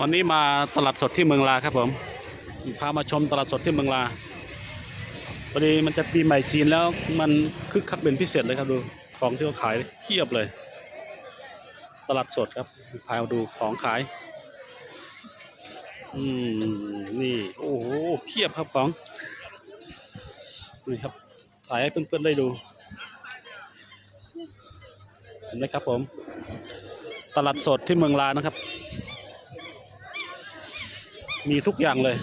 วันนี้มาตลาดสดที่เมืองลาครับผมพามาชมตลาดสดที่เมืองลาพอดีมันจะปีใหม่จีนแล้วมันคึกคักเป็นพิเศษเลยครับดูของที่เขาขายเทียบเลย ตลาดสดครับพามาดูของขาย อืมนี่โอ้โหเพียบครับของนี่ครับถ่ายให้เพื่อนๆได้ดูเห็นไหมครับผม ตลาดสดที่เมืองลานะครับ มีทุกอย่างเลย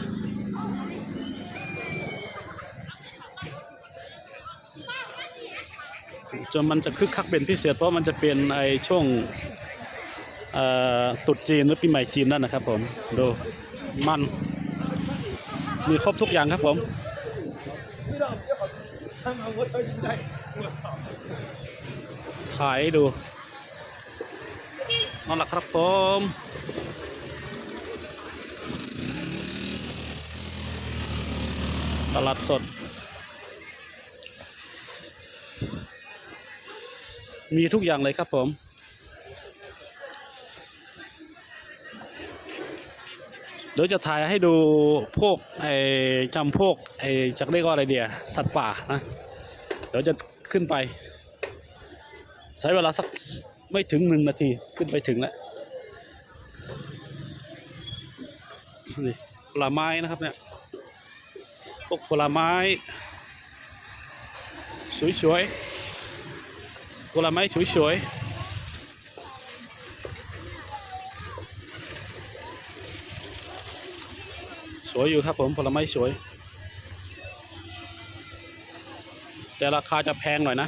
จนมันจะคึกคักเป็นพิเศษเพราะมันจะเป็นไอช่วงเอ่อตรุษจีนหรือปีใหม่จีนนั่นนะครับผมดูมันมีครบทุกอย่างครับผมถ่ายดูนั่นแหละครับผม ตลาดสด มีทุกอย่างเลยครับผม เดี๋ยวจะถ่ายให้ดูพวกไอ้จำพวกไอ้จักเรียกว่าอะไรเดียสัตว์ป่านะ เดี๋ยวจะขึ้นไป ใช้เวลาสักไม่ถึงหนึ่งนาทีขึ้นไปถึงแล้วนี่ผลไม้นะครับเนี่ย พวกผลไม้ สวยๆผลไม้สวยๆสวยอยู่ครับผมผลไม้สวย แต่ราคาจะแพงหน่อยนะ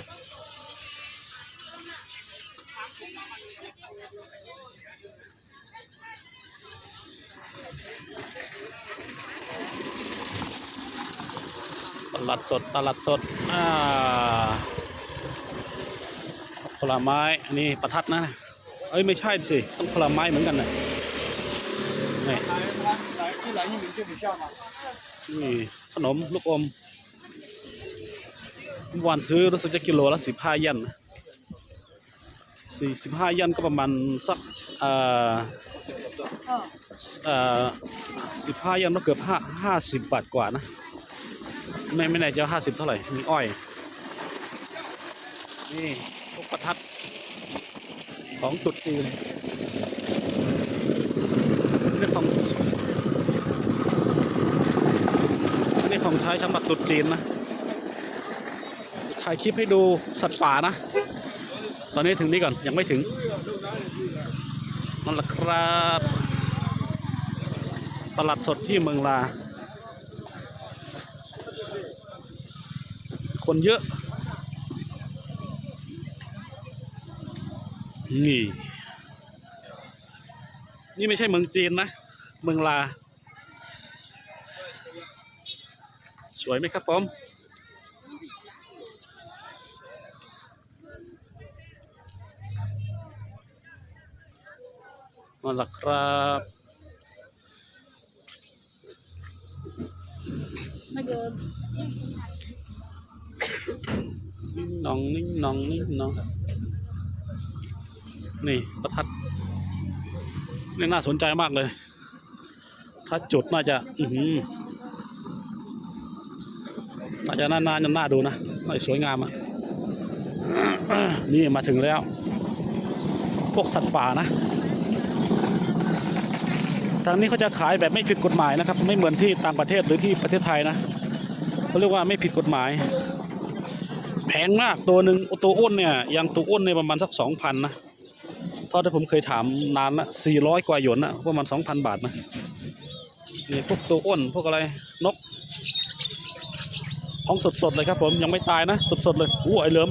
ลาดสดตลาดสดผลไม้อันนี้ประทัดนะ เอ้ยไม่ใช่สิต้องผลไม้เหมือนกันนะนี่ขนมลูกอมวานซื้อรู้สึกจะกิโลละสิบห้ายันสี่สิบห้ายันก็ประมาณสักอ่าอ่าสิบห้ายันก็เกือบห้าห้าสิบบาทกว่านะ ไม่ไม่แน่ใจห้าสิบเท่าไหร่ มีอ้อย นี่พวกประทัด ของตุดจีนนี่ของนนี้ของใช้สำหรับตุดจีนนะถ่ายคลิปให้ดูสัตว์ป่านะ ตอนนี้ถึงนี้ก่อน ยังไม่ถึงนั่นแหละครับ ตลาดสดที่เมืองลา คนเยอะ นี่ นี่ไม่ใช่เมืองจีนนะ เมืองลา สวยไหมครับผมนั่นแหละครับ那个 นิ่งหนองนิ่งหนองนิ่งหนองนี่ประทัดนี่น่าสนใจมากเลย ถ้าจุดน่าจะ อือหือน่าจะน่านๆจะน่าดูนะน่าจะสวยงามอะนี่มาถึงแล้ว พวกสัตว์ป่านะ ทางนี้เขาจะขายแบบไม่ผิดกฎหมายนะครับ ไม่เหมือนที่ต่างประเทศหรือที่ประเทศไทยนะเขาเรียกว่าไม่ผิดกฎหมาย แพงมากตัวหนึ่งตัวอ้วนเนี่ยอย่างตัวอ้วนเนี่ยประมาณสักสองพันนะเพราที่ผมเคยถามนานละสี่ร้อยกว่าหยวนนะประมาณสองพันบาทนะนี่พวกตัวอ้วนพวกอะไรนกของสดๆเลยครับผมยังไม่ตายนะสดๆเลยอู้ไอเหลิม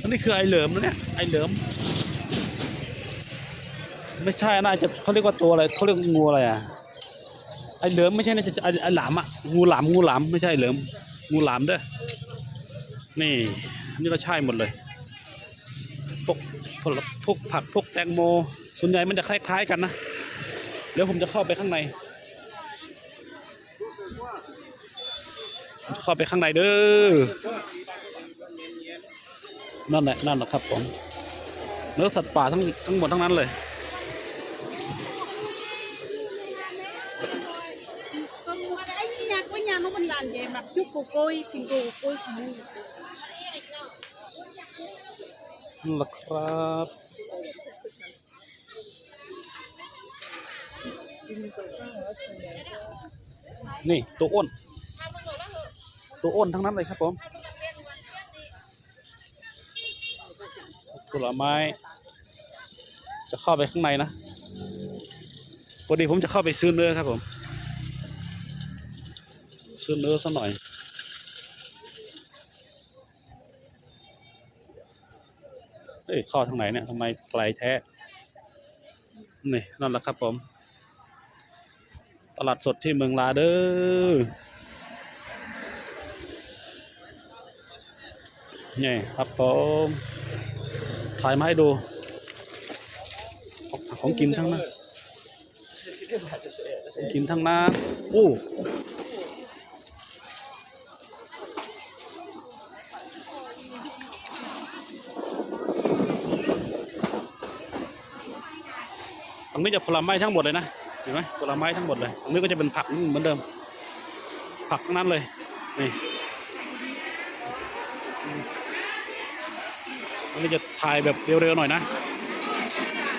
อันนี้คือไอเหลิมนะเนี่ยไอเหลิม ไม่ใช่น่าจะเขาเรียกว่าตัวอะไรเขาเรียกงูอะไรอะไอเหลิมไม่ใช่น่าจะไอไอหลามอะงูหลามงูหลามไม่ใช่เหลิมงูหลามเด้อ นี่นี่ก็ใช่หมดเลยพวกผลพวกผักพวกแตงโม ส่วนใหญ่มันจะคล้าย ๆ กันนะเดี๋ยวผมจะเข้าไปข้างในเข้าไปข้างในเด้อนั่นแหละนั่นแหละครับผมเนื้อสัตว์ป่าทั้งทั้งหมดทั้งนั้นเลยไอ้ยาก็ยาโนมันลานเย็แบบจุกโกยสิงโกโกยสิง ละครับนี่ตัวอ้น ตัวอ้นทั้งนั้นเลยครับผมผลไม้ จะเข้าไปข้างในนะพอดีผมจะเข้าไปซื้อเนื้อครับผม ซื้อเนื้อสักหน่อย เอ้ยข้าทางไหนเนี่ยทำไมไกลแท้ นี่นั่นแหละครับผม ตลาดสดที่เมืองลาเด้อนี่ครับผมถ่ายมาให้ดู ของกินทั้งนั้นของกินทั้งนั้นโอ้ นี้จะผลไม้ทั้งหมดเลยนะเห็นไหมผลไม้ทั้งหมดเลยตรงนี้ก็จะเป็นผักเหมือนเดิม ผักทั้งนั้นเลยนี่อันนี้จะถ่ายแบบเร็วๆหน่อยนะ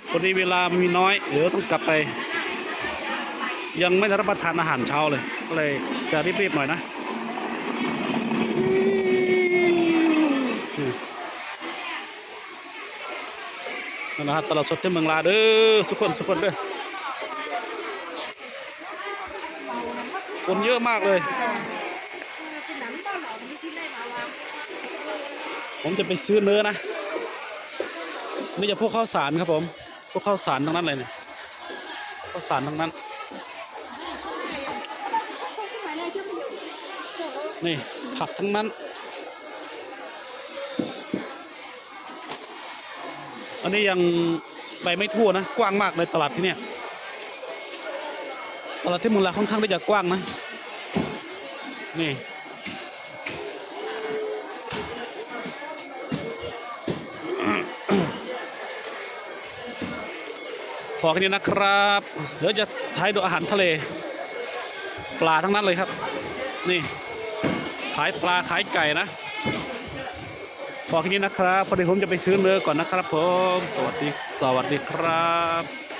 พอดีเวลามีน้อยเดี๋ยวต้องกลับไป ยังไม่ได้รับประทานอาหารเช้าเลย ก็เลยจะรีบๆหน่อยนะ นั่นนะครับตลาดสดที่เมืองลาเด้อสุกคนสุกคนเด้อคนเยอะมากเลย ผมจะไปซื้อเนื้อนะนี่จะพวกข้าวสารครับผม พวกข้าวสารทั้งนั้นเลยเนี่ยข้าวสารทั้งนั้น นี่ผักทั้งนั้น อันนี้ยังไปไม่ทั่วนะ กว้างมากเลยตลาดที่เนี่ยตลาดที่มุลาค่อนข้างที่จะกว้างนะ นี่พอแค่นี้นะครับเดี๋ยวจะท้ายดูอาหารทะเล ปลาทั้งนั้นเลยครับ นี่ ขายปลาขายไก่นะ พอแค่นี้นะครับพอดีผมจะไปซื้อเนื้อก่อนนะครับผม สวัสดี สวัสดีครับ